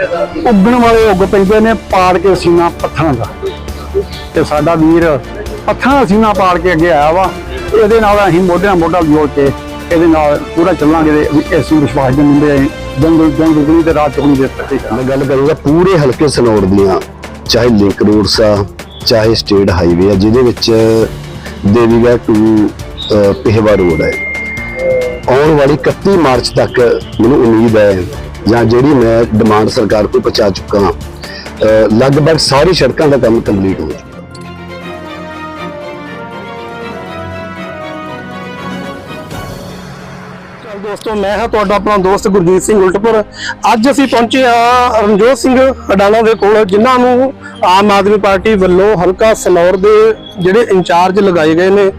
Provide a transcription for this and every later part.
ਉੱਗਣ ਵਾਲੇ ਉੱਗ ਪੈਂਦੇ ਨੇ ਪਾੜ ਕੇ ਸੀਨਾ ਪੱਥਰਾਂ ਦਾ। ਤੇ ਸਾਡਾ ਵੀਰ ਪੱਥਰਾਂ ਸੀਨਾ ਪਾੜ ਕੇ ਅੱਗੇ ਆਇਆ ਵਾ। ਇਹਦੇ ਨਾਲ ਅਸੀਂ ਮੋਢੇ ਨਾਲ ਮੋਢਾ ਜੋੜ ਕੇ ਇਹਦੇ ਨਾਲ ਪੂਰਾ ਚੱਲਾਂਗੇ ਇਸ ਵਿਸ਼ਵਾਸ ਦੇ ਮੁੰਡੇ ਜੰਗਲ ਜੰਗਲ ਗੁਣੀ ਤੇ ਰਾਤ ਚੁਣੀ ਦੇ ਤੱਕ ਮੈਂ ਗੱਲ ਕਰੂੰਗਾ ਪੂਰੇ ਹਲਕੇ ਸਨੌਰ ਦੀਆਂ ਚਾਹੇ ਲਿੰਕ ਰੋਡਸ ਆ ਚਾਹੇ ਸਟੇਟ ਹਾਈਵੇ ਆ ਜਿਹਦੇ ਵਿੱਚ ਦੇਵੀਗਾ ਟੂ ਅਹ, ਰੋਡ ਹੈ। ਆਉਣ ਵਾਲੀ 31 ਮਾਰਚ ਤੱਕ ਮੈਨੂੰ ਉਮੀਦ ਹੈ ਜਾਂ ਜਿਹੜੀ ਮੈਂ ਡਿਮਾਂਡ ਸਰਕਾਰ ਕੋਲ ਪਹੁੰਚਾ ਚੁੱਕਾ ਹਾਂ ਲਗਭਗ ਸਾਰੀ ਸੜਕਾਂ ਦਾ ਕੰਮ ਕੰਪਲੀਟ ਹੋ ਚੁੱਕਾ। ਚੱਲ ਮੈਂ ਹਾਂ ਤੁਹਾਡਾ ਆਪਣਾ ਦੋਸਤ ਗੁਰਜੀਤ ਸਿੰਘ ਉਲਟਪੁਰ। ਅੱਜ ਅਸੀਂ ਪਹੁੰਚੇ ਹਾਂ ਰਣਜੋਤ ਸਿੰਘ ਅਡਾਲਾ ਦੇ ਕੋਲ, ਜਿਨ੍ਹਾਂ ਨੂੰ ਆਮ ਆਦਮੀ ਪਾਰਟੀ ਵੱਲੋਂ ਹਲਕਾ ਸਨੌਰ ਦੇ ਜਿਹੜੇ ਇੰਚਾਰਜ ਲਗਾਏ ਗਏ ਨੇ।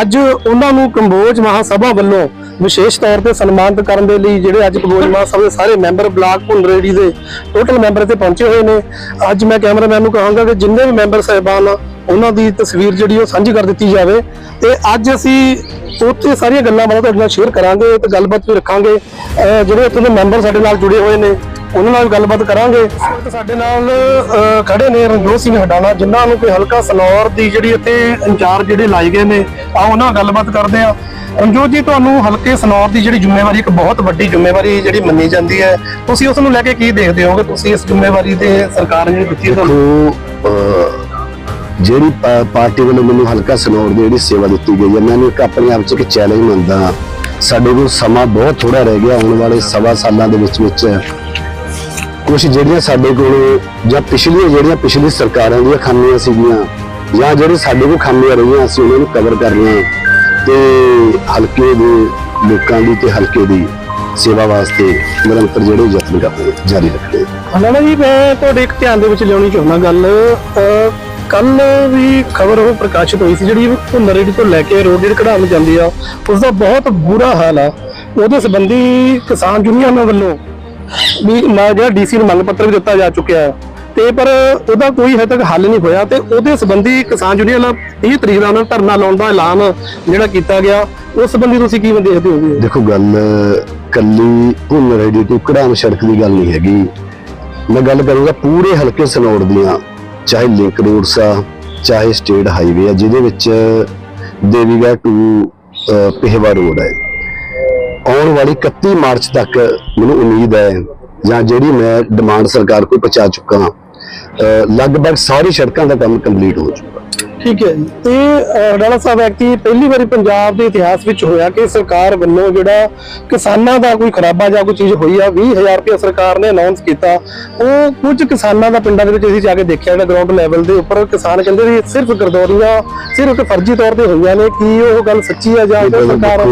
ਅੱਜ ਉਹਨਾਂ ਨੂੰ ਕੰਬੋਜ ਮਹਾਸਭਾ ਵੱਲੋਂ ਵਿਸ਼ੇਸ਼ ਤੌਰ ਤੇ ਸਨਮਾਨਿਤ ਕਰਨ ਦੇ ਲਈ ਜਿਹੜੇ ਅੱਜ ਕੰਬੋਜ ਮਹਾਸਭਾ ਦੇ ਸਾਰੇ ਮੈਂਬਰ ਬਲਾਕ ਭੁੰਡਰੇੜੀ ਦੇ ਟੋਟਲ ਮੈਂਬਰ 'ਤੇ ਪਹੁੰਚੇ ਹੋਏ ਨੇ। ਅੱਜ ਮੈਂ ਕੈਮਰਾਮੈਨ ਨੂੰ ਕਹਾਂਗਾ ਕਿ ਜਿੰਨੇ ਵੀ ਮੈਂਬਰ ਸਾਹਿਬਾਨ ਉਹਨਾਂ ਦੀ ਤਸਵੀਰ ਜਿਹੜੀ ਉਹ ਸਾਂਝੀ ਕਰ ਦਿੱਤੀ ਜਾਵੇ ਤੇ ਅੱਜ ਅਸੀਂ ਉੱਥੇ ਸਾਰੀਆਂ ਗੱਲਾਂ ਬਾਤਾਂ ਤੁਹਾਡੇ ਨਾਲ ਸ਼ੇਅਰ ਕਰਾਂਗੇ ਤੇ ਗੱਲਬਾਤ ਵੀ ਰੱਖਾਂਗੇ। ਜਿਹੜੇ ਉੱਥੇ ਦੇ ਮੈਂਬਰ ਸਾਡੇ ਨਾਲ ਜੁੜੇ ਹੋਏ ਨੇ ਉਹਨਾਂ ਨਾਲ ਵੀ ਗੱਲਬਾਤ ਕਰਾਂਗੇ। ਸਾਡੇ ਨਾਲ ਅਹ, ਖੜੇ ਨੇ ਰਣਜੋਤ ਸਿੰਘ ਹਡਾਣਾ ਜਿਨ੍ਹਾਂ ਨੂੰ ਕੋਈ ਹਲਕਾ ਸਨੌਰ ਦੀ ਜਿਹੜੀ ਇੱਥੇ ਇੰਚਾਰਜ ਜਿਹੜੇ ਲਾਏ ਗਏ ਨੇ ਆ ਉਹਨਾਂ ਨਾਲ ਗੱਲਬਾਤ ਕਰਦੇ ਆ ਰਣਜੋਤ ਜੀ ਤੁਹਾਨੂੰ ਹਲਕੇ ਸਨੌਰ ਦੀ ਜਿਹੜੀ ਜ਼ਿੰਮੇਵਾਰੀ ਇੱਕ ਬਹੁਤ ਵੱਡੀ ਜ਼ਿੰਮੇਵਾਰੀ ਜਿਹੜੀ ਮੰਨੀ ਜਾਂਦੀ ਹੈ। ਤੁਸੀਂ ਉਸ ਨੂੰ ਲੈ ਕੇ ਕੀ ਦੇਖਦੇ ਹੋਗੇ ਤੁਸੀਂ ਇਸ ਜ਼ਿੰਮੇਵਾਰੀ ਤੇ ਸਰਕਾਰ ਨੇ ਦਿੱਤੀ ਹੈ ਤੁਹਾਨੂੰ? ਜਿਹੜੀ ਪਾਰਟੀ ਵੱਲੋਂ ਮੈਨੂੰ ਹਲਕਾ ਸਨੌਰ ਦੀ ਜਿਹੜੀ ਸੇਵਾ ਦਿੱਤੀ ਗਈ ਹੈ, ਮੈਂ ਇਹਨੂੰ ਇੱਕ ਆਪਣੇ ਆਪ 'ਚ ਇੱਕ ਚੈਲੰਜ ਮੰਨਦਾ ਹਾਂ। ਸਾਡੇ ਕੋਲ ਸਮਾਂ ਬਹੁਤ ਥੋੜਾ ਰਹਿ ਗਿਆ, ਆਉਣ ਵਾਲੇ ਸਵਾ ਸਾਲਾਂ ਦੇ ਵਿੱਚ ਵਿੱਚ। ਕੁਝ ਜਿਹੜੀਆਂ ਸਾਡੇ ਕੋਲ, ਜਾਂ ਪਿਛਲੀਆਂ ਜਿਹੜੀਆਂ ਪਿਛਲੀ ਸਰਕਾਰਾਂ ਦੀਆਂ ਖਾਮੀਆਂ ਸੀਗੀਆਂ, ਜਾਂ ਜਿਹੜੇ ਸਾਡੇ ਕੋਲ ਖਾਮੀਆਂ ਰਹੀਆਂ, ਅਸੀਂ ਉਹਨਾਂ ਨੂੰ ਕਵਰ ਕਰਨੀਆਂ ਤੇ ਹਲਕੇ ਦੇ ਲੋਕਾਂ ਦੀ ਤੇ ਹਲਕੇ ਦੀ ਸੇਵਾ ਵਾਸਤੇ ਨਿਰੰਤਰ ਜਿਹੜੇ ਯਤਨ ਕਰਦੇ ਜਾਰੀ ਰੱਖਣੇ ਹਲਾਣਾ ਜੀ, ਮੈਂ ਤੁਹਾਡੇ ਇੱਕ ਧਿਆਨ ਦੇ ਵਿੱਚ ਲਿਆਉਣੀ ਚਾਹੁੰਦਾ ਗੱਲ ਕੱਲ ਵੀ ਖਬਰ ਉਹ ਪ੍ਰਕਾਸ਼ਿਤ ਹੋਈ ਸੀ ਜਿਹੜੀ ਭੁੰਨਰੇਡੀ ਤੋਂ ਲੈ ਕੇ ਰੋਡ ਜਿਹੜੀ ਕਢਾਉਣ ਨੂੰ ਜਾਂਦੀ ਆ ਉਸ ਦਾ ਬਹੁਤ ਬੁਰਾ ਹਾਲ ਆ। ਉਹਦੇ ਸੰਬੰਧੀ ਕਿਸਾਨ ਯੂਨੀਅਨ ਵੱਲੋਂ ਵੀ ਮੈਂ ਜਿਹੜਾ ਡੀਸੀ ਨੂੰ ਮੰਗ ਪੱਤਰ ਵੀ ਦਿੱਤਾ ਜਾ ਚੁੱਕਿਆ ਹੈ। ਤੇ ਪਰ ਉਹਦਾ ਕੋਈ ਹਜੇ ਤੱਕ ਹੱਲ ਨਹੀਂ ਹੋਇਆ ਤੇ ਉਹਦੇ ਸੰਬੰਧੀ ਕਿਸਾਨ ਯੂਨੀਅਨ ਨਾਲ 30 ਤਰੀਕ ਦਾ ਉਹਨਾਂ ਧਰਨਾ ਲਾਉਣ ਦਾ ਐਲਾਨ ਜਿਹੜਾ ਕੀਤਾ ਗਿਆ, ਉਸ ਸੰਬੰਧੀ ਤੁਸੀਂ ਕੀ ਦੇਖਦੇ ਹੋਗੇ ਦੇਖੋ ਗੱਲ ਕੱਲੀ ਭੁੰਨ ਰੇਡੀ ਤੋਂ ਕੜਾਮ ਸੜਕ ਦੀ ਗੱਲ ਨਹੀਂ ਹੈਗੀ। ਮੈਂ ਗੱਲ ਕਰੂੰਗਾ ਪੂਰੇ ਹਲਕੇ ਸਨੌਰ ਦੀਆਂ। ਚਾਹੇ ਲਿੰਕ ਰੋਡਸ ਆ ਚਾਹੇ ਸਟੇਟ ਹਾਈਵੇ ਆ ਜਿਹਦੇ ਵਿੱਚ ਦੇਵੀਗੜ੍ਹ ਟੂ ਅਹ, ਰੋਡ ਹੈ ਆਉਣ ਵਾਲੀ 31 ਮਾਰਚ ਤੱਕ ਮੈਨੂੰ ਉਮੀਦ ਹੈ ਜਾਂ ਜਿਹੜੀ ਮੈਂ ਡਿਮਾਂਡ ਸਰਕਾਰ ਕੋਲ ਪਹੁੰਚਾ ਚੁੱਕਾ ਹਾਂ ਲਗਭਗ ਸਾਰੀ ਸੜਕਾਂ ਦਾ ਕੰਮ ਕੰਪਲੀਟ ਹੋ ਚੁੱਕਾ। ਠੀਕ ਹੈ ਜੀ। ਤੇ ਰਾਣਾ ਸਾਹਿਬ ਐਕਟੀ ਪਹਿਲੀ ਵਾਰੀ ਪੰਜਾਬ ਦੇ ਇਤਿਹਾਸ ਵਿੱਚ ਹੋਇਆ ਕਿ ਸਰਕਾਰ ਵੱਲੋਂ ਜਿਹੜਾ ਕਿਸਾਨਾਂ ਦਾ ਕੋਈ ਖਰਾਬਾ ਜਾਂ ਕੋਈ ਚੀਜ਼ ਹੋਈ ਆ 20000 ਰੁਪਏ ਸਰਕਾਰ ਨੇ ਅਨਾਉਂਸ ਕੀਤਾ। ਉਹ ਕੁਝ ਕਿਸਾਨਾਂ ਦਾ ਪਿੰਡਾਂ ਦੇ ਵਿੱਚ ਅਸੀਂ ਜਾ ਕੇ ਦੇਖਿਆ ਜਿਹੜਾ ਗਰਾਊਂਡ ਲੈਵਲ ਦੇ ਉੱਪਰ ਕਿਸਾਨ ਕਹਿੰਦੇ ਵੀ ਸਿਰਫ ਗਰਦੌਰੀਆਂ ਸਿਰਫ ਫਰਜ਼ੀ ਤੌਰ ਤੇ ਹੋਈਆਂ ਨੇ। ਕੀ ਉਹ ਗੱਲ ਸੱਚੀ ਹੈ ਜਾਂ ਇਹ ਸਰਕਾਰ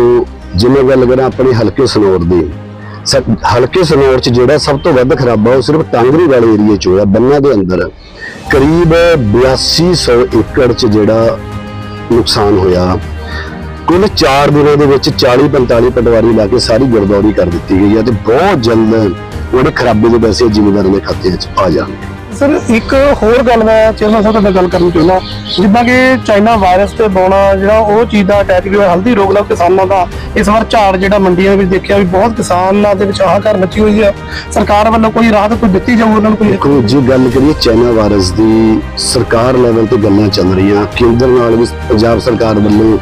ਜਿਵੇਂ ਗੱਲ ਕਰਾਂ ਆਪਣੇ ਹਲਕੇ ਸਨੌਰ ਦੀ। ਹਲਕੇ ਸਨੌਰ ਚ ਜਿਹੜਾ ਸਭ ਤੋਂ ਵੱਧ ਖਰਾਬਾ ਉਹ ਸਿਰਫ ਟਾਂਗਰੀ ਵਾਲੇ ਏਰੀਏ ਚ ਹੋਇਆ ਬੰਨਾਂ ਦੇ ਅੰਦਰ। ਕਰੀਬ 8200 ਏਕੜ ਚ ਜਿਹੜਾ ਨੁਕਸਾਨ ਹੋਇਆ। ਕੁੱਲ 4 ਦਿਨਾਂ ਦੇ ਵਿੱਚ 40 45 ਪਟਵਾਰੀ ਲਾ ਕੇ ਸਾਰੀ ਗਰਦੌਰੀ ਕਰ ਦਿੱਤੀ ਗਈ ਹੈ ਤੇ ਬਹੁਤ ਜਲਦ ਉਹਦੇ ਖਰਾਬੇ ਦੇ ਪੈਸੇ ਜ਼ਿਮੀਂਦਾਰਾਂ ਦੇ ਖਾਤਿਆਂ 'ਚ ਆ ਜਾਣਗੇ। ਸਰ, ਇੱਕ ਹੋਰ ਗੱਲ ਮੈਂ ਚੇਅਰਮੈਨ ਸਾਹਿਬ ਨਾਲ ਗੱਲ ਕਰਨੀ ਚਾਹੁੰਦਾ। ਜਿੱਦਾਂ ਕਿ ਚਾਈਨਾ ਵਾਇਰਸ ਤੇ ਬੋਣਾ, ਜਿਹੜਾ ਉਹ ਚੀਜ਼ ਦਾ ਅਟੈਕ ਵੀ ਹਲਦੀ ਰੋਗ ਲੱਗ ਕਿਸਾਨਾਂ ਦਾ, ਇਸ ਵਾਰ ਝਾੜ ਜਿਹੜਾ ਮੰਡੀਆਂ ਵਿੱਚ ਦੇਖਿਆ ਵੀ ਬਹੁਤ ਕਿਸਾਨਾਂ ਦੇ ਵਿੱਚ ਹਾਹਾਕਾਰ ਮਚੀ ਹੋਈ ਹੈ। ਸਰਕਾਰ ਵੱਲੋਂ ਕੋਈ ਰਾਹਤ ਕੋਈ ਦਿੱਤੀ ਜਾਊ ਉਹਨਾਂ ਨੂੰ ਕੋਈ? ਦੇਖੋ ਜੇ, ਗੱਲ ਕਰੀਏ ਚਾਈਨਾ ਵਾਇਰਸ ਦੀ, ਸਰਕਾਰ ਲੈਵਲ ਤੇ ਗੱਲਾਂ ਚੱਲ ਰਹੀਆਂ। ਕੇਂਦਰ ਨਾਲ ਵੀ ਪੰਜਾਬ ਸਰਕਾਰ ਵੱਲੋਂ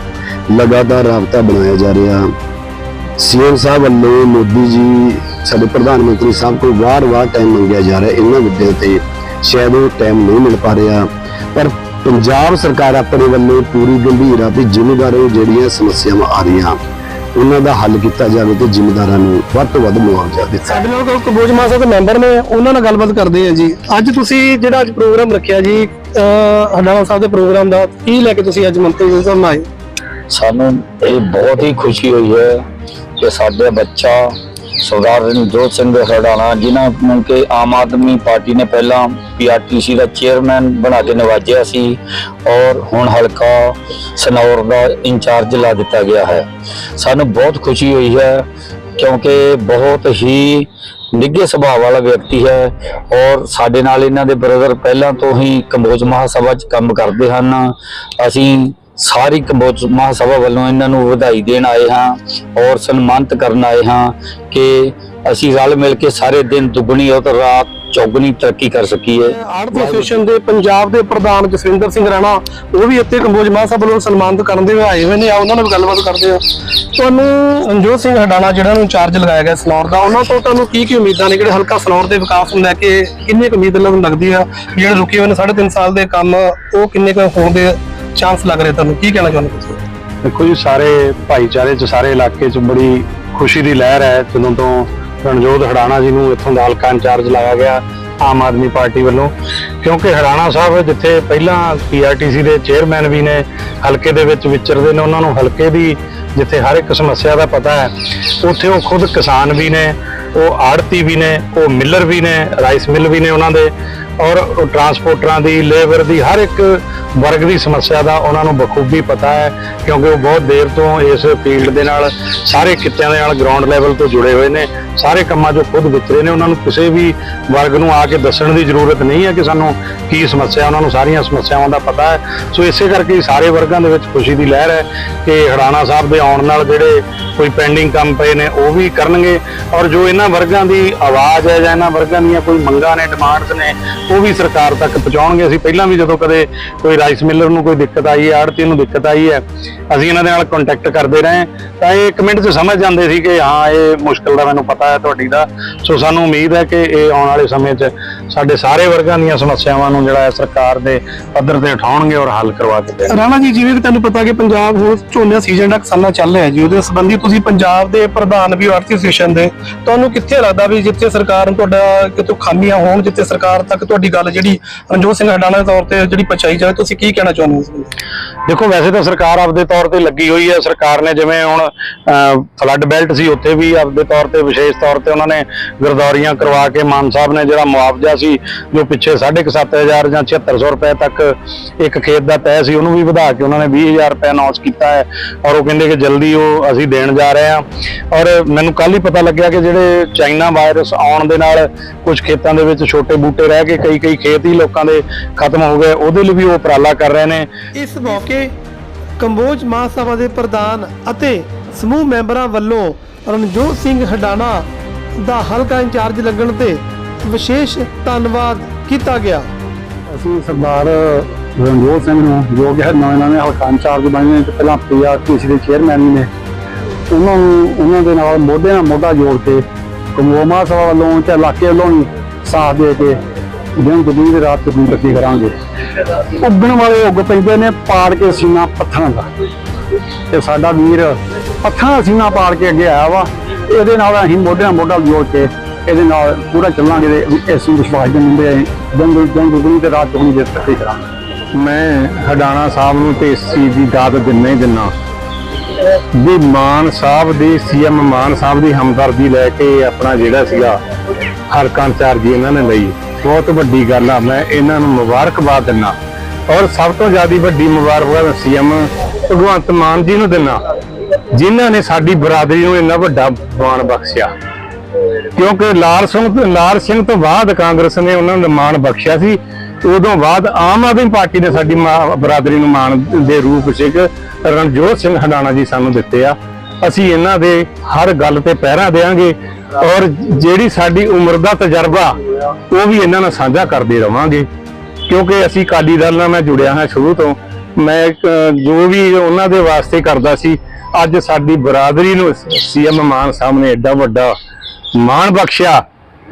ਲਗਾਤਾਰ ਰਾਬਤਾ ਬਣਾਇਆ ਜਾ ਰਿਹਾ। ਸੀਐਮ ਸਾਹਿਬ ਵੱਲੋਂ ਮੋਦੀ ਜੀ, ਸਾਡੇ ਪ੍ਰਧਾਨ ਮੰਤਰੀ ਸਾਹਿਬ ਕੋਲ ਵਾਰ-ਵਾਰ ਟਾਈਮ ਮੰਗਿਆ ਜਾ ਰਿਹਾ, ਇਹਨਾਂ ਮੁੱਦਿਆਂ ਤੇ। ਸ਼ਾਇਦ ਉਹ ਟਾਈਮ ਨਹੀਂ ਮਿਲ ਪਾ ਰਿਹਾ। ਪਰ ਪੰਜਾਬ ਸਰਕਾਰ ਆਪਣੇ ਵੱਲੋਂ ਪੂਰੀ ਗੰਭੀਰ ਆ ਵੀ ਜ਼ਿਮੀਂਦਾਰਾਂ ਨੂੰ ਜਿਹੜੀਆਂ ਸਮੱਸਿਆਵਾਂ ਆ ਰਹੀਆਂ ਉਹਨਾਂ ਦਾ ਹੱਲ ਕੀਤਾ ਜਾਵੇ ਤੇ ਜ਼ਿਮੀਂਦਾਰਾਂ ਨੂੰ ਵੱਧ ਤੋਂ ਵੱਧ ਮੁਆਵਜ਼ਾ ਦਿੱਤਾ ਸਾਡੇ ਨਾਲ ਕੋਈ ਕੰਬੋਜ ਮਾਸਾ ਦੇ ਮੈਂਬਰ ਨੇ ਉਹਨਾਂ ਨਾਲ ਗੱਲਬਾਤ ਕਰਦੇ ਆ ਜੀ। ਅੱਜ ਤੁਸੀਂ ਜਿਹੜਾ ਅੱਜ ਪ੍ਰੋਗਰਾਮ ਰੱਖਿਆ ਜੀ ਹੰਡਾਣਾ ਸਾਹਿਬ ਦੇ ਪ੍ਰੋਗਰਾਮ ਦਾ ਕੀ ਲੈ ਕੇ ਤੁਸੀਂ ਅੱਜ ਮੰਤਰੀ ਜੀ ਸਾਹਿਬ ਨਾਲ ਆਏ ਸਾਨੂੰ ਇਹ ਬਹੁਤ ਹੀ ਖੁਸ਼ੀ ਹੋਈ ਹੈ ਕਿ ਸਾਡੇ ਬੱਚਾ ਸਰਦਾਰ ਰਣਜੋਤ ਸਿੰਘ ਹਰਡਾਣਾ ਜਿਨ੍ਹਾਂ ਨੂੰ ਕਿ ਆਮ ਆਦਮੀ ਪਾਰਟੀ ਨੇ ਪਹਿਲਾਂ ਪੀਆਰਟੀਸੀ ਦਾ ਚੇਅਰਮੈਨ ਬਣਾ ਕੇ ਨਵਾਜਿਆ ਸੀ ਔਰ ਹੁਣ ਹਲਕਾ ਸਨੌਰ ਦਾ ਇੰਚਾਰਜ ਲਾ ਦਿੱਤਾ ਗਿਆ ਹੈ। ਸਾਨੂੰ ਬਹੁਤ ਖੁਸ਼ੀ ਹੋਈ ਹੈ ਕਿਉਂਕਿ ਬਹੁਤ ਹੀ ਨਿੱਘੇ ਸੁਭਾਅ ਵਾਲਾ ਵਿਅਕਤੀ ਹੈ ਔਰ ਸਾਡੇ ਨਾਲ ਇਹਨਾਂ ਦੇ ਬ੍ਰਦਰ ਪਹਿਲਾਂ ਤੋਂ ਹੀ ਕੰਬੋਜ ਮਹਾਸਭਾ 'ਚ ਕੰਮ ਕਰਦੇ ਹਨ। ਅਸੀਂ ਸਾਰੀ ਕੰਬੋਜ ਮਹਾਸਭਾ ਵੱਲੋਂ ਇਹਨਾਂ ਨੂੰ ਵਧਾਈ ਦੇਣ ਆਏ ਹਾਂ ਔਰ ਸਨਮਾਨਿਤ ਕਰਨ ਆਏ ਹਾਂ ਕਿ ਅਸੀਂ ਰਲ ਮਿਲ ਕੇ ਸਾਰੇ ਦਿਨ ਦੁੱਗਣੀ ਔਰ ਰਾਤ ਚੌਗਣੀ ਤਰੱਕੀ ਕਰ ਸਕੀਏ। ਆੜਤੀ ਐਸੋਸੀਏਸ਼ਨ ਦੇ ਪੰਜਾਬ ਦੇ ਪ੍ਰਧਾਨ ਜਸਵਿੰਦਰ ਸਿੰਘ ਰਾਣਾ, ਉਹ ਵੀ ਇੱਥੇ ਕੰਬੋਜ ਮਾਸਾ ਵੱਲੋਂ ਸਨਮਾਨਿਤ ਕਰਨ ਦੇ ਆਏ ਹੋਏ ਨੇ। ਆ ਉਹਨਾਂ ਨਾਲ ਗੱਲਬਾਤ ਕਰਦੇ ਆ ਤੁਹਾਨੂੰ ਰਣਜੋਤ ਸਿੰਘ ਹਡਾਣਾ ਜਿਹੜਾ ਨੂੰ ਇੰਚਾਰਜ ਲਗਾਇਆ ਗਿਆ ਸਨੌਰ ਦਾ, ਉਹਨਾਂ ਤੋਂ ਤੁਹਾਨੂੰ ਕੀ ਕੀ ਉਮੀਦਾਂ ਨੇ? ਜਿਹੜੇ ਹਲਕਾ ਸਨੌਰ ਦੇ ਵਿਕਾਸ ਨੂੰ ਲੈ ਕੇ ਕਿੰਨੀ ਕੁ ਉਮੀਦ ਲੱਗਦੀ ਆ? ਜਿਹੜੇ ਰੁਕੇ ਹੋਏ ਨੇ 3.5 ਸਾਲ ਦੇ ਕੰਮ, ਉਹ ਕਿੰਨੇ ਕੁ ਹੋਣ ਦੇ ਚਾਂਸ ਲੱਗ ਰਹੇ ਤੁਹਾਨੂੰ? ਕੀ ਕਹਿਣਾ ਚਾਹੁੰਦੇ ਤੁਸੀਂ? ਦੇਖੋ ਜੀ, ਸਾਰੇ ਭਾਈਚਾਰੇ ਚ, ਸਾਰੇ ਇਲਾਕੇ ਚ ਬੜੀ ਖੁਸ਼ੀ ਦੀ ਲਹਿਰ ਹੈ। ਜਦੋਂ ਤੋਂ ਰਣਜੋਤ ਹੜਾਣਾ ਜੀ ਨੂੰ ਇੱਥੋਂ ਦਾ ਹਲਕਾ ਇੰਚਾਰਜ ਲਾਇਆ ਗਿਆ ਆਮ ਆਦਮੀ ਪਾਰਟੀ ਵੱਲੋਂ। ਕਿਉਂਕਿ ਹੜਾਣਾ ਸਾਹਿਬ ਜਿੱਥੇ ਪਹਿਲਾਂ ਪੀਆਰਟੀਸੀ ਦੇ ਚੇਅਰਮੈਨ ਵੀ ਨੇ, ਹਲਕੇ ਦੇ ਵਿੱਚ ਵਿਚਰਦੇ ਨੇ, ਉਹਨਾਂ ਨੂੰ ਹਲਕੇ ਦੀ ਜਿੱਥੇ ਹਰ ਇੱਕ ਸਮੱਸਿਆ ਦਾ ਪਤਾ ਹੈ, ਉੱਥੇ ਉਹ ਖੁਦ ਕਿਸਾਨ ਵੀ ਨੇ, ਉਹ ਆੜਤੀ ਵੀ ਨੇ, ਉਹ ਮਿਲਰ ਵੀ ਨੇ, ਰਾਈਸ ਮਿਲ ਵੀ ਨੇ ਉਹਨਾਂ ਦੇ। ਔਰ ਉਹ ਟਰਾਂਸਪੋਰਟਰਾਂ ਦੀ ਲੇਬਰ ਦੀ, ਹਰ ਇੱਕ ਵਰਗ ਦੀ ਸਮੱਸਿਆ ਦਾ ਉਹਨਾਂ ਨੂੰ ਬਖੂਬੀ ਪਤਾ ਹੈ, ਕਿਉਂਕਿ ਉਹ ਬਹੁਤ ਦੇਰ ਤੋਂ ਇਸ ਫੀਲਡ ਦੇ ਨਾਲ ਸਾਰੇ ਕਿੱਤਿਆਂ ਦੇ ਨਾਲ ਗਰਾਊਂਡ ਲੈਵਲ ਤੋਂ ਜੁੜੇ ਹੋਏ ਨੇ, ਸਾਰੇ ਕੰਮਾਂ 'ਚੋਂ ਖੁਦ ਵਿਚਰੇ ਨੇ, ਉਹਨਾਂ ਨੂੰ ਕਿਸੇ ਵੀ ਵਰਗ ਨੂੰ ਆ ਕੇ ਦੱਸਣ ਦੀ ਜ਼ਰੂਰਤ ਨਹੀਂ ਹੈ ਕਿ ਸਾਨੂੰ ਕੀ ਸਮੱਸਿਆ, ਉਹਨਾਂ ਨੂੰ ਸਾਰੀਆਂ ਸਮੱਸਿਆਵਾਂ ਦਾ ਪਤਾ ਹੈ। ਸੋ ਇਸੇ ਕਰਕੇ ਸਾਰੇ ਵਰਗਾਂ ਦੇ ਵਿੱਚ ਖੁਸ਼ੀ ਦੀ ਲਹਿਰ ਹੈ ਕਿ ਹੜਾਣਾ ਸਾਹਿਬ ਦੇ ਆਉਣ ਨਾਲ ਜਿਹੜੇ ਕੋਈ ਪੈਂਡਿੰਗ ਕੰਮ ਪਏ ਨੇ, ਉਹ ਵੀ ਕਰਨਗੇ। ਔਰ ਜੋ ਇਹਨਾਂ ਵਰਗਾਂ ਦੀ ਆਵਾਜ਼ ਹੈ ਜਾਂ ਇਹਨਾਂ ਵਰਗਾਂ ਦੀਆਂ ਕੋਈ ਮੰਗਾਂ ਨੇ ਡਿਮਾਂਡਸ ਨੇ ਉਹ ਵੀ ਸਰਕਾਰ ਤੱਕ ਪਹੁੰਚਾਉਣਗੇ। ਅਸੀਂ ਪਹਿਲਾਂ ਵੀ ਜਦੋਂ ਕਦੇ ਕੋਈ ਰਾਈਸ ਮਿਲਰ ਨੂੰ ਕੋਈ ਦਿੱਕਤ ਆਈ ਹੈ ਆੜਤੀ ਨੂੰ ਦਿੱਕਤ ਆਈ ਹੈ, ਅਸੀਂ ਇਹਨਾਂ ਦੇ ਨਾਲ ਕੰਟੈਕਟ ਕਰਦੇ ਰਹੇ ਤਾਂ ਇਹ ਇੱਕ ਮਿੰਟ 'ਚ ਸਮਝ ਜਾਂਦੇ ਸੀ ਕਿ ਹਾਂ, ਇਹ ਮੁਸ਼ਕਲ ਦਾ ਮੈਨੂੰ ਪਤਾ ਹੈ ਤੁਹਾਡੀ ਦਾ। ਸੋ ਸਾਨੂੰ ਉਮੀਦ ਹੈ ਕਿ ਇਹ ਆਉਣ ਵਾਲੇ ਸਮੇਂ 'ਚ ਸਾਡੇ ਸਾਰੇ ਵਰਗਾਂ ਦੀਆਂ ਸਮੱਸਿਆਵਾਂ ਨੂੰ ਜਿਹੜਾ ਹੈ ਸਰਕਾਰ ਦੇ ਪੱਧਰ ਤੇ ਉਠਾਉਣਗੇ ਔਰ ਹੱਲ ਕਰਵਾ ਕੇ ਦੇਣਗੇ। ਰਾਣਾ ਜੀ, ਜਿਵੇਂ ਕਿ ਤੁਹਾਨੂੰ ਪਤਾ ਕਿ ਪੰਜਾਬ ਹੁਣ ਝੋਨੇ ਸੀਜ਼ਨ ਦਾ ਕਿਸਾਨਾਂ ਚੱਲ ਰਿਹਾ ਜੀ, ਉਹਦੇ ਸੰਬੰਧੀ ਤੁਸੀਂ ਪੰਜਾਬ ਦੇ ਪ੍ਰਧਾਨ ਵੀ ਆਰਥਿਕ ਐਸੋਸੀਏਸ਼ਨ ਦੇ। ਤੁਹਾਨੂੰ ਕਿੱਥੇ ਲੱਗਦਾ ਵੀ ਜਿੱਥੇ ਸਰਕਾਰ ਨੂੰ ਤੁਹਾਡਾ ਕਿਤੋਂ ਖਾਮੀਆਂ ਹੋਣ, ਜਿੱਥੇ ਸਰਕਾਰ ਤੱਕ ਤੁਹਾਡੀ ਗੱਲ ਜਿਹੜੀ ਰਣਜੋਤ ਸਿੰਘ ਹਡਾਣਾ ਦੇ ਤੌਰ ਤੇ ਜਿਹੜੀ ਪਹੁੰਚਾਈ ਜਾਵੇ, ਤੁਸੀਂ ਕੀ ਕਹਿਣਾ ਚਾਹੁੰਦੇ ਹੋ ਇਸ ਬਾਰੇ? ਦੇਖੋ, ਵੈਸੇ ਤਾਂ ਸਰਕਾਰ ਆਪਦੇ ਤੌਰ ਤੇ ਲੱਗੀ ਹੋਈ ਹੈ ਸਰਕਾਰ ਨੇ ਜਿਵੇਂ ਹੁਣ ਫਲੱਡ ਬੈਲਟ ਸੀ, ਉੱਥੇ ਵੀ ਆਪਦੇ ਤੌਰ ਤੇ, ਵਿਸ਼ੇਸ਼ ਤੌਰ ਤੇ ਉਹਨਾਂ ਨੇ ਗਰਦੌਰੀਆਂ ਕਰਵਾ ਕੇ ਮਾਨ ਸਾਹਿਬ ਨੇ ਜਿਹੜਾ ਮੁਆਵਜ਼ਾ ਸੀ, ਜੋ ਪਿੱਛੇ 7500 ਜਾਂ 7600 ਰੁਪਏ ਤੱਕ ਇੱਕ ਖੇਤ ਦਾ ਤੈਅ ਸੀ, ਉਹਨੂੰ ਵੀ ਵਧਾ ਕੇ ਉਹਨਾਂ ਨੇ 20000 ਰੁਪਏ ਅਨਾਉਂਸ ਕੀਤਾ ਹੈ ਔਰ ਉਹ ਕਹਿੰਦੇ ਕਿ ਜਲਦੀ ਉਹ ਅਸੀਂ ਦੇਣ ਜਾ ਰਹੇ ਹਾਂ ਔਰ ਮੈਨੂੰ ਕੱਲ ਹੀ ਪਤਾ ਲੱਗਿਆ ਕਿ ਜਿਹੜੇ ਚਾਈਨਾ ਵਾਇਰਸ ਆਉਣ ਦੇ ਨਾਲ ਕੁਝ ਖੇਤਾਂ ਦੇ ਵਿੱਚ ਛੋਟੇ ਬੂਟੇ ਰਹਿ ਕੇ ਕਈ ਕਈ ਖੇਤ ਹੀ ਲੋਕਾਂ ਦੇ ਖਤਮ ਹੋ ਗਏ ਉਹਦੇ ਲਈ ਵੀ ਉਹ ਉਪਰਾਲਾ ਕਰ ਰਹੇ ਨੇ। ਇਸ ਮੌਕੇ ਕੰਬੋਜ ਮਹਾਸਭਾ ਦੇ ਪ੍ਰਧਾਨ ਅਤੇ ਸਮੂਹ ਮੈਂਬਰਾਂ ਵੱਲੋਂ ਰਣਜੋਤ ਸਿੰਘ ਹਡਾਣਾ ਦਾ ਹਲਕਾ ਇੰਚਾਰਜ ਲੱਗਣ ਤੇ ਵਿਸ਼ੇਸ਼ ਧੰਨਵਾਦ ਕੀਤਾ ਗਿਆ। ਅਸੀਂ ਸਰਦਾਰ ਰਣਜੋਤ ਸਿੰਘ ਨੂੰ ਜੋ ਕਿ ਨਵੇਂ ਨਵੇਂ ਹਲਕਾ ਇੰਚਾਰਜ ਬਣੇ ਨੇ ਤੇ ਪਹਿਲਾਂ ਪੀਆਰਟੀਸੀ ਦੇ ਚੇਅਰਮੈਨ ਵੀ ਨੇ ਉਹਨਾਂ ਨੂੰ ਉਹਨਾਂ ਦੇ ਨਾਲ ਮੋਢੇ ਨਾਲ ਮੋਢਾ ਜੋੜ ਕੇ ਕਮੋਮਾ ਸਭਾ ਵੱਲੋਂ ਤੇ ਇਲਾਕੇ ਵੱਲੋਂ ਵੀ ਸਾਥ ਦੇ ਕੇ ਦਿਨ ਦੁਨੀ ਦੇ ਰਾਤ ਨੂੰ ਤਰੱਕੀ ਕਰਾਂਗੇ। ਉੱਗਣ ਵਾਲੇ ਉੱਗ ਪੈਂਦੇ ਨੇ ਪਾੜ ਕੇ ਸੀਨਾ ਪੱਥਰਾਂ ਦਾ। ਤੇ ਸਾਡਾ ਵੀਰ ਪੱਥਰਾਂ ਦਾ ਸੀਨਾ ਪਾੜ ਕੇ ਅੱਗੇ ਆਇਆ ਵਾ। ਇਹਦੇ ਨਾਲ ਅਸੀਂ ਮੋਢੇ ਨਾਲ ਮੋਢਾ ਜੋੜ ਕੇ ਇਹਦੇ ਨਾਲ ਪੂਰਾ ਚੱਲਾਂਗੇ ਤੇ ਅਸੀਂ ਵਿਸ਼ਵਾਸ ਦੇ ਮੁੰਡੇ ਦਿਨ ਦਿਨ ਦੁਨੀ ਤੇ ਰਾਤ ਦੁਨੀ ਦੇ ਤਰੱਕੀ ਕਰਾਂਗੇ। ਮੈਂ ਹਡਾਣਾ ਸਾਹਿਬ ਨੂੰ ਤੇ ਇਸ ਚੀਜ਼ ਦੀ ਦਾਦ ਦਿੰਨਾ ਹੀ ਦਿੰਨਾ ਵੀ ਮਾਨ ਸਾਹਿਬ ਦੀ, ਸੀਐਮ ਮਾਨ ਸਾਹਿਬ ਦੀ ਹਮਦਰਦੀ ਲੈ ਕੇ ਆਪਣਾ ਜਿਹੜਾ ਸੀਗਾ ਹਲਕਾ ਇੰਚਾਰਜ ਇਹਨਾਂ ਨੇ ਲਈ। ਬਹੁਤ ਵੱਡੀ ਗੱਲ ਆ, ਮੈਂ ਇਹਨਾਂ ਨੂੰ ਮੁਬਾਰਕਬਾਦ ਦਿੰਨਾ। ਔਰ ਸਭ ਤੋਂ ਜ਼ਿਆਦਾ ਵੱਡੀ ਮੁਬਾਰਕਬਾਦ ਸੀਐਮ ਭਗਵੰਤ ਮਾਨ ਜੀ ਨੂੰ ਦਿੰਨਾ, ਜਿਨ੍ਹਾਂ ਨੇ ਸਾਡੀ ਬਰਾਦਰੀ ਨੂੰ ਇੰਨਾ ਵੱਡਾ ਮਾਣ ਬਖਸ਼ਿਆ। ਕਿਉਂਕਿ ਲਾਲ ਸਿੰਘ ਲਾਲ ਸਿੰਘ ਤੋਂ ਬਾਅਦ ਕਾਂਗਰਸ ਨੇ ਉਹਨਾਂ ਨੂੰ ਮਾਣ ਬਖਸ਼ਿਆ ਸੀ, ਉਦੋਂ ਬਾਅਦ ਆਮ ਆਦਮੀ ਪਾਰਟੀ ਨੇ ਸਾਡੀ ਮਾ- ਬਰਾਦਰੀ ਨੂੰ ਮਾਣ ਦੇ ਰੂਪ ਵਿੱਚ ਰਣਜੋਤ ਸਿੰਘ ਹਡਾਣਾ ਜੀ ਸਾਨੂੰ ਦਿੱਤੇ ਆ। ਅਸੀਂ ਇਹਨਾਂ ਦੇ ਹਰ ਗੱਲ ਤੇ ਪਹਿਰਾ ਦੇਵਾਂਗੇ ਔਰ ਜਿਹੜੀ ਸਾਡੀ ਉਮਰ ਦਾ ਤਜਰਬਾ, ਉਹ ਵੀ ਇਹਨਾਂ ਨਾਲ ਸਾਂਝਾ ਕਰਦੇ ਰਵਾਂਗੇ। ਕਿਉਂਕਿ ਅਸੀਂ ਕਾਲੀ ਦਲ ਨਾਲ ਮੈਂ ਜੁੜਿਆ ਹਾਂ ਸ਼ੁਰੂ ਤੋਂ। ਮੈਂ ਜੋ ਵੀ ਉਹਨਾਂ ਦੇ ਵਾਸਤੇ ਕਰਦਾ ਸੀ, ਅੱਜ ਸਾਡੀ ਬਰਾਦਰੀ ਨੂੰ ਸੀਐਮ ਮਾਨ ਸਾਹਿਬ ਨੇ ਐਡਾ ਵੱਡਾ ਮਾਣ ਬਖਸ਼ਿਆ,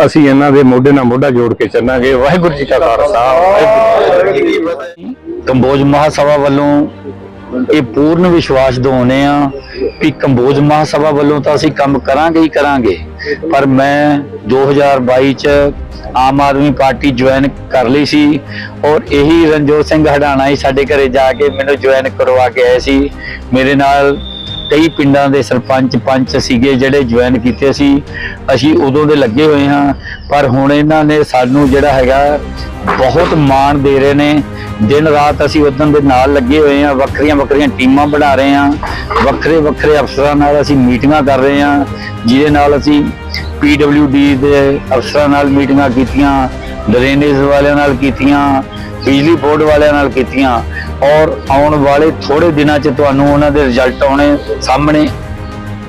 ਅਸੀਂ ਇਹਨਾਂ ਦੇ ਮੋਢੇ ਨਾਲ ਮੋਢਾ ਜੋੜ ਕੇ ਚੱਲਾਂਗੇ। ਵਾਹਿਗੁਰੂ ਜੀ ਕਾ ਖਾਲਸਾ, ਵਾਹਿਗੁਰੂ ਕੰਬੋਜ ਮਹਾਸਭਾ ਵੱਲੋਂ ਇਹ ਪੂਰਨ ਵਿਸ਼ਵਾਸ ਦਿਵਾਉਂਦੇ ਆ ਕਿ ਕੰਬੋਜ ਮਹਾਸਭਾ ਵੱਲੋਂ ਤਾਂ ਅਸੀਂ ਕੰਮ ਕਰਾਂਗੇ ਹੀ ਕਰਾਂਗੇ। ਪਰ ਮੈਂ 2022 ਚ ਆਮ ਆਦਮੀ ਪਾਰਟੀ ਜੁਆਇਨ ਕਰ ਲਈ ਸੀ ਔਰ ਇਹੀ ਰਣਜੋਤ ਸਿੰਘ ਹਡਾਣਾ ਹੀ ਸਾਡੇ ਘਰੇ ਜਾ ਕੇ ਮੈਨੂੰ ਜੁਆਇਨ ਕਰਵਾ ਕੇ ਆਏ ਸੀ। ਮੇਰੇ ਨਾਲ ਕਈ ਪਿੰਡਾਂ ਦੇ ਸਰਪੰਚ ਪੰਚ ਸੀਗੇ ਜਿਹੜੇ ਜੁਆਇਨ ਕੀਤੇ ਸੀ। ਅਸੀਂ ਉਦੋਂ ਦੇ ਲੱਗੇ ਹੋਏ ਹਾਂ, ਪਰ ਹੁਣ ਇਹਨਾਂ ਨੇ ਸਾਨੂੰ ਜਿਹੜਾ ਹੈਗਾ ਬਹੁਤ ਮਾਣ ਦੇ ਰਹੇ ਨੇ। ਦਿਨ ਰਾਤ ਅਸੀਂ ਉਦੋਂ ਦੇ ਨਾਲ ਲੱਗੇ ਹੋਏ ਹਾਂ, ਵੱਖਰੀਆਂ ਵੱਖਰੀਆਂ ਟੀਮਾਂ ਬਣਾ ਰਹੇ ਹਾਂ। ਵੱਖਰੇ ਵੱਖਰੇ ਅਫਸਰਾਂ ਨਾਲ ਅਸੀਂ ਮੀਟਿੰਗਾਂ ਕਰ ਰਹੇ ਹਾਂ, ਜਿਹਦੇ ਨਾਲ ਅਸੀਂ PWD ਦੇ ਅਫਸਰਾਂ ਨਾਲ ਮੀਟਿੰਗਾਂ ਕੀਤੀਆਂ, ਡਰੇਨੇਜ ਵਾਲਿਆਂ ਨਾਲ ਕੀਤੀਆਂ, ਬਿਜਲੀ ਬੋਰਡ ਵਾਲਿਆਂ ਨਾਲ ਕੀਤੀਆਂ। ਔਰ ਆਉਣ ਵਾਲੇ ਥੋੜੇ ਦਿਨਾਂ 'ਚ ਤੁਹਾਨੂੰ ਉਹਨਾਂ ਦੇ ਰਿਜ਼ਲਟ ਆਉਣੇ ਸਾਹਮਣੇ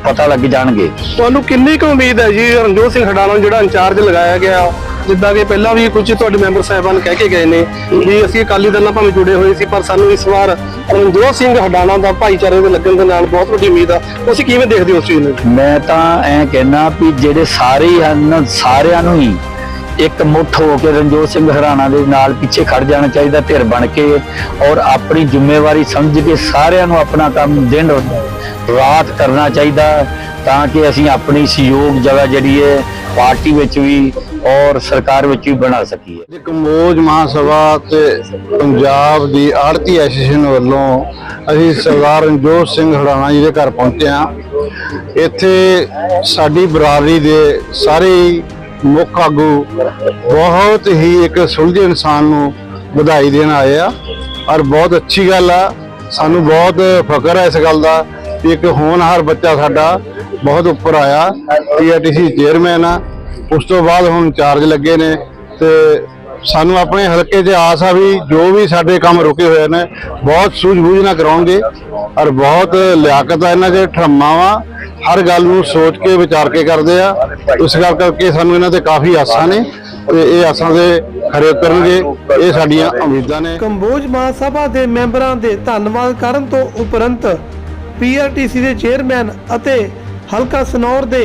ਪਤਾ ਲੱਗ ਜਾਣਗੇ। ਤੁਹਾਨੂੰ ਕਿੰਨੀ ਕੁ ਉਮੀਦ ਹੈ ਜੀ ਰਣਜੋਤ ਸਿੰਘ ਹਡਾਣਾ ਨੂੰ ਜਿਹੜਾ ਇੰਚਾਰਜ ਲਗਾਇਆ ਗਿਆ ਜਿੱਦਾਂ ਕਿ ਪਹਿਲਾਂ ਵੀ ਕੁਝ ਤੁਹਾਡੇ ਮੈਂਬਰ ਸਾਹਿਬਾਨ ਕਹਿ ਕੇ ਗਏ ਨੇ ਵੀ ਅਸੀਂ ਅਕਾਲੀ ਦਲ ਨਾਲ ਭਾਵੇਂ ਜੁੜੇ ਹੋਏ ਸੀ ਪਰ ਸਾਨੂੰ ਇਸ ਵਾਰ ਰਣਜੋਤ ਸਿੰਘ ਹਡਾਣਾ ਦਾ ਭਾਈਚਾਰੇ ਦੇ ਲੱਗਣ ਦੇ ਨਾਲ ਬਹੁਤ ਵੱਡੀ ਉਮੀਦ ਆ। ਤੁਸੀਂ ਕਿਵੇਂ ਦੇਖਦੇ ਹੋ ਉਸ ਚੀਜ਼ ਨੂੰ? ਮੈਂ ਤਾਂ ਐਂ ਕਹਿਣਾ ਵੀ ਜਿਹੜੇ ਸਾਰੇ ਹਨ ਸਾਰਿਆਂ ਨੂੰ ਹੀ ਇੱਕ ਮੁੱਠ ਹੋ ਕੇ ਰਣਜੋਤ ਸਿੰਘ ਹਰਾਣਾ ਦੇ ਨਾਲ ਪਿੱਛੇ ਖੜ ਜਾਣਾ ਚਾਹੀਦਾ, ਧਿਰ ਬਣ ਕੇ ਔਰ ਆਪਣੀ ਜ਼ਿੰਮੇਵਾਰੀ ਸਮਝ ਕੇ ਸਾਰਿਆਂ ਨੂੰ ਆਪਣਾ ਕੰਮ ਦਿਨ ਰਾਤ ਕਰਨਾ ਚਾਹੀਦਾ ਤਾਂ ਕਿ ਅਸੀਂ ਆਪਣੀ ਸਹਿਯੋਗ ਜਗ੍ਹਾ ਜਿਹੜੀ ਹੈ ਪਾਰਟੀ ਵਿੱਚ ਵੀ ਔਰ ਸਰਕਾਰ ਵਿੱਚ ਵੀ ਬਣਾ ਸਕੀਏ। ਜੀ ਕੰਬੋਜ ਮਹਾਸਭਾ ਤੇ ਪੰਜਾਬ ਦੀ ਆੜਤੀ ਐਸੋਸੀਏਸ਼ਨ ਵੱਲੋਂ ਅਸੀਂ ਸਰਦਾਰ ਰਣਜੋਤ ਸਿੰਘ ਹੜਾਣਾ ਜੀ ਦੇ ਘਰ ਪਹੁੰਚੇ ਹਾਂ। ਇੱਥੇ ਸਾਡੀ ਬਰਾਦਰੀ ਦੇ ਸਾਰੇ ਮੁੱਖ ਆਗੂ ਬਹੁਤ ਹੀ ਇੱਕ ਸੁਲਝੇ ਇਨਸਾਨ ਨੂੰ ਵਧਾਈ ਦੇਣ ਆਏ ਆ। ਔਰ ਬਹੁਤ ਅੱਛੀ ਗੱਲ ਆ। ਸਾਨੂੰ ਬਹੁਤ ਫਕਰ ਹੈ ਇਸ ਗੱਲ ਦਾ ਕਿ ਇੱਕ ਹੋਣਹਾਰ ਬੱਚਾ ਸਾਡਾ ਬਹੁਤ ਉੱਪਰ ਆਇਆ। ਪੀਆਰਟੀਸੀ ਚੇਅਰਮੈਨ ਆ। ਉਸ ਤੋਂ ਬਾਅਦ ਹੁਣ ਚਾਰਜ ਲੱਗੇ ਨੇ ਤੇ ਸਾਨੂੰ ਆਪਣੇ ਹਲਕੇ 'ਚ ਆਸ ਆ ਵੀ ਜੋ ਵੀ ਸਾਡੇ ਕੰਮ ਰੁਕੇ ਹੋਏ ਨੇ, ਬਹੁਤ ਸੂਝ-ਬੂਝ ਨਾਲ ਕਰਾਉਣਗੇ ਔਰ ਬਹੁਤ ਲਿਆਕਤ ਆ ਇਹਨਾਂ ਦੇ, ਠਰਮਾਂ ਵਾ, ਹਰ ਗੱਲ ਨੂੰ ਸੋਚ ਕੇ, ਵਿਚਾਰ ਕੇ ਕਰਦੇ ਆ। ਇਸ ਗੱਲ ਕਰਕੇ ਸਾਨੂੰ ਇਹਨਾਂ ਤੇ ਕਾਫੀ ਆਸਾਂ ਨੇ ਤੇ ਇਹ ਆਸਾਂ ਦੇ ਖਰੇ ਉਤਰਨਗੇ, ਇਹ ਸਾਡੀਆਂ ਉਮੀਦਾਂ ਨੇ। ਕੰਬੋਜ ਮਹਾਸਭਾ ਦੇ ਮੈਂਬਰਾਂ ਦੇ ਧੰਨਵਾਦ ਕਰਨ ਤੋਂ ਉਪਰੰਤ ਪੀਆਰਟੀਸੀ ਦੇ ਚੇਅਰਮੈਨ ਅਤੇ ਹਲਕਾ ਸਨੌਰ ਦੇ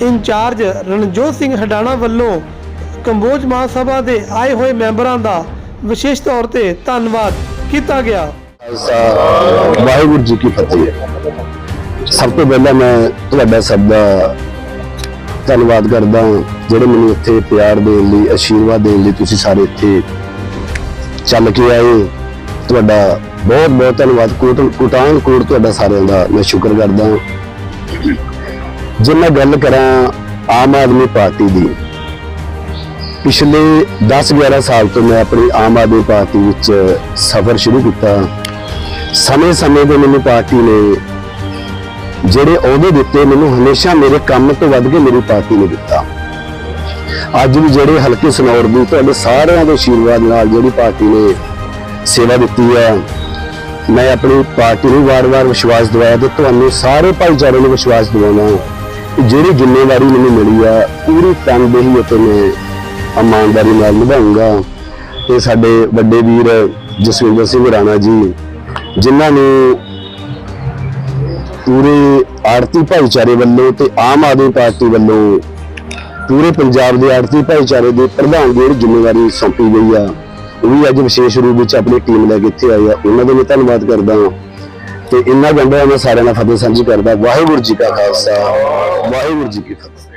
ਇੰਚਾਰਜ ਰਣਜੋਤ ਸਿੰਘ ਹਡਾਣਾ ਵੱਲੋਂ ਕੰਬੋਜ ਮਹਾਸਭਾ ਦੇ ਆਏ ਹੋਏ ਮੈਂਬਰਾਂ ਦਾ ਵਿਸ਼ੇਸ਼ ਤੌਰ ਤੇ ਧੰਨਵਾਦ ਕੀਤਾ ਗਿਆ। ਵਾਹਿਗੁਰੂ ਜੀ ਕੀ ਫਤਿਹ। ਸਭ ਤੋਂ ਪਹਿਲਾਂ ਮੈਂ ਤੁਹਾਡਾ ਸਭ ਦਾ ਧੰਨਵਾਦ ਕਰਦਾ ਜਿਹੜੇ ਮੈਨੂੰ ਇੱਥੇ ਪਿਆਰ ਦੇਣ ਲਈ ਆਸ਼ੀਰਵਾਦ ਦੇਣ ਲਈ ਤੁਸੀਂ ਸਾਰੇ ਇੱਥੇ ਚੱਲ ਕੇ ਆਏ। ਤੁਹਾਡਾ ਬਹੁਤ ਬਹੁਤ ਧੰਨਵਾਦ ਕੋਟਾਨ ਕੋਟ ਤੁਹਾਡਾ ਸਾਰਿਆਂ ਦਾ ਮੈਂ ਸ਼ੁਕਰ ਕਰਦਾ ਜੇ ਮੈਂ ਗੱਲ ਕਰਾਂ ਆਮ ਆਦਮੀ ਪਾਰਟੀ ਦੀ ਪਿਛਲੇ 10-11 ਸਾਲ ਤੋਂ ਮੈਂ ਆਪਣੀ ਆਮ ਆਦਮੀ ਪਾਰਟੀ ਵਿੱਚ ਸਫ਼ਰ ਸ਼ੁਰੂ ਕੀਤਾ। ਸਮੇਂ-ਸਮੇਂ ਦੇ ਮੈਨੂੰ ਪਾਰਟੀ ਨੇ ਜਿਹੜੇ ਅਹੁਦੇ ਦਿੱਤੇ, ਮੈਨੂੰ ਹਮੇਸ਼ਾ ਮੇਰੇ ਕੰਮ ਤੋਂ ਵੱਧ ਕੇ ਮੇਰੀ ਪਾਰਟੀ ਨੇ ਦਿੱਤਾ। ਅੱਜ ਵੀ ਜਿਹੜੇ ਹਲਕੇ ਸਨੌਰ ਦੀ ਤੁਹਾਡੇ ਸਾਰਿਆਂ ਦੇ ਆਸ਼ੀਰਵਾਦ ਨਾਲ ਜਿਹੜੀ ਪਾਰਟੀ ਨੇ ਸੇਵਾ ਦਿੱਤੀ ਹੈ, ਮੈਂ ਆਪਣੀ ਪਾਰਟੀ ਨੂੰ ਵਾਰ-ਵਾਰ ਵਿਸ਼ਵਾਸ ਦਿਵਾਇਆ ਤੇ ਤੁਹਾਨੂੰ ਸਾਰੇ ਭਾਈਚਾਰੇ ਨੂੰ ਵਿਸ਼ਵਾਸ ਦਿਵਾਉਣਾ ਜਿਹੜੀ ਜ਼ਿੰਮੇਵਾਰੀ ਮੈਨੂੰ ਮਿਲੀ ਆ ਪੂਰੀ ਤਨਦੇਹੀ ਅਤੇ ਮੈਂ ਇਮਾਨਦਾਰੀ ਨਾਲ ਨਿਭਾਉਂਗਾ ਤੇ ਸਾਡੇ ਵੱਡੇ ਵੀਰ ਜਸਵਿੰਦਰ ਸਿੰਘ ਰਾਣਾ ਜੀ, ਜਿਨ੍ਹਾਂ ਨੂੰ ਪੂਰੇ ਆੜਤੀ ਭਾਈਚਾਰੇ ਵੱਲੋਂ ਤੇ ਆਮ ਆਦਮੀ ਪਾਰਟੀ ਵੱਲੋਂ ਪੂਰੇ ਪੰਜਾਬ ਦੇ ਆੜਤੀ ਭਾਈਚਾਰੇ ਦੇ ਪ੍ਰਧਾਨ ਦੀ ਜ਼ਿੰਮੇਵਾਰੀ ਸੌਂਪੀ ਗਈ ਆ, ਉਹ ਵੀ ਅੱਜ ਵਿਸ਼ੇਸ਼ ਰੂਪ ਵਿੱਚ ਆਪਣੀ ਟੀਮ ਲੈ ਕੇ ਇੱਥੇ ਆਏ ਆ। ਉਹਨਾਂ ਦਾ ਵੀ ਧੰਨਵਾਦ ਕਰਦਾ ਹਾਂ। ਤੇ ਇੰਨਾ ਗੰਢਿਆ ਮੈਂ ਸਾਰਿਆਂ ਨਾਲ ਫਤਿਹ ਸਾਂਝੀ ਕਰਦਾ। ਵਾਹਿਗੁਰੂ ਜੀ ਕਾ ਖਾਲਸਾ। ਵਾਹਿਗੁਰੂ ਜੀ ਕੀ ਫਤਿਹ।